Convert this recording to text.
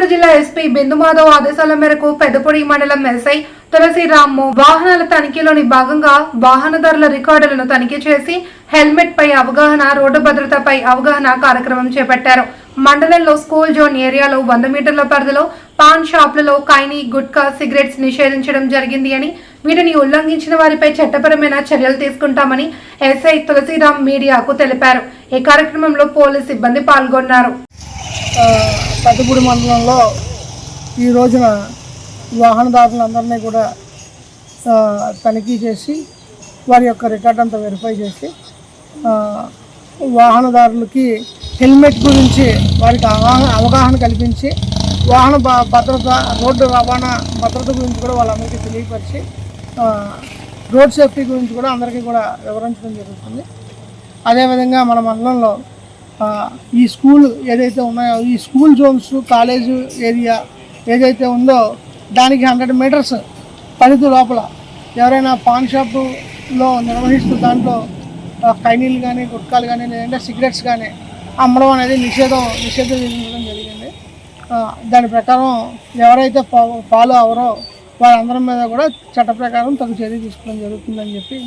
కాకినాడ జిల్లా ఎస్పీ బిందుమాధవ్ ఆదేశాల మేరకు పెద్దపొడి మండలం ఎస్ఐ తులసిరాము వాహనాల తనిఖీలోని భాగంగా వాహనదారుల రికార్డులను తనిఖీ చేసి హెల్మెట్ పై అవగాహన రోడ్డు భద్రతపై అవగాహన కార్యక్రమం చేపట్టారు. మండలంలో స్కూల్ జోన్ ఏరియాలో వంద మీటర్ల పరిధిలో పాన్ షాపులలో కైని గుట్కా సిగరెట్స్ నిషేధించడం జరిగింది అని వీటిని ఉల్లంఘించిన వారిపై చట్టపరమైన చర్యలు తీసుకుంటామని ఎస్ఐ తులసిరామ్ మీడియాకు తెలిపారు. ఈ కార్యక్రమంలో పోలీస్ సిబ్బంది పాల్గొన్నారు. పెద్దపూడి మండలంలో ఈ రోజున వాహనదారులందరినీ కూడా తనిఖీ చేసి వారి యొక్క రికార్డ్ అంతా వెరిఫై చేసి వాహనదారులకి హెల్మెట్ గురించి వారికి అవగాహన అవగాహన కల్పించి వాహన భ- భద్రత రోడ్డు రవాణా భద్రత గురించి కూడా వాళ్ళందరికీ తెలియపరిచి రోడ్ సేఫ్టీ గురించి కూడా అందరికీ కూడా వివరించడం జరుగుతుంది. అదేవిధంగా మన మండలంలో ఈ స్కూల్ ఏదైతే ఉన్నాయో ఈ స్కూల్ జోన్స్ కాలేజ్ ఏరియా ఏదైతే ఉందో దానికి హండ్రెడ్ మీటర్స్ పరిధి లోపల ఎవరైనా పాన్ షాపులో నిర్వహిస్తూ దాంట్లో కైనీలు కానీ గుట్కాలు కానీ లేదంటే సిగరెట్స్ కానీ అమ్మడం అనేది నిషేధం నిషేధం చేయడం జరిగింది. దాని ప్రకారం ఎవరైతే ఫాలో అవరో వారందరి మీద కూడా చట్ట ప్రకారం తగు చర్య తీసుకోవడం జరుగుతుందని చెప్పి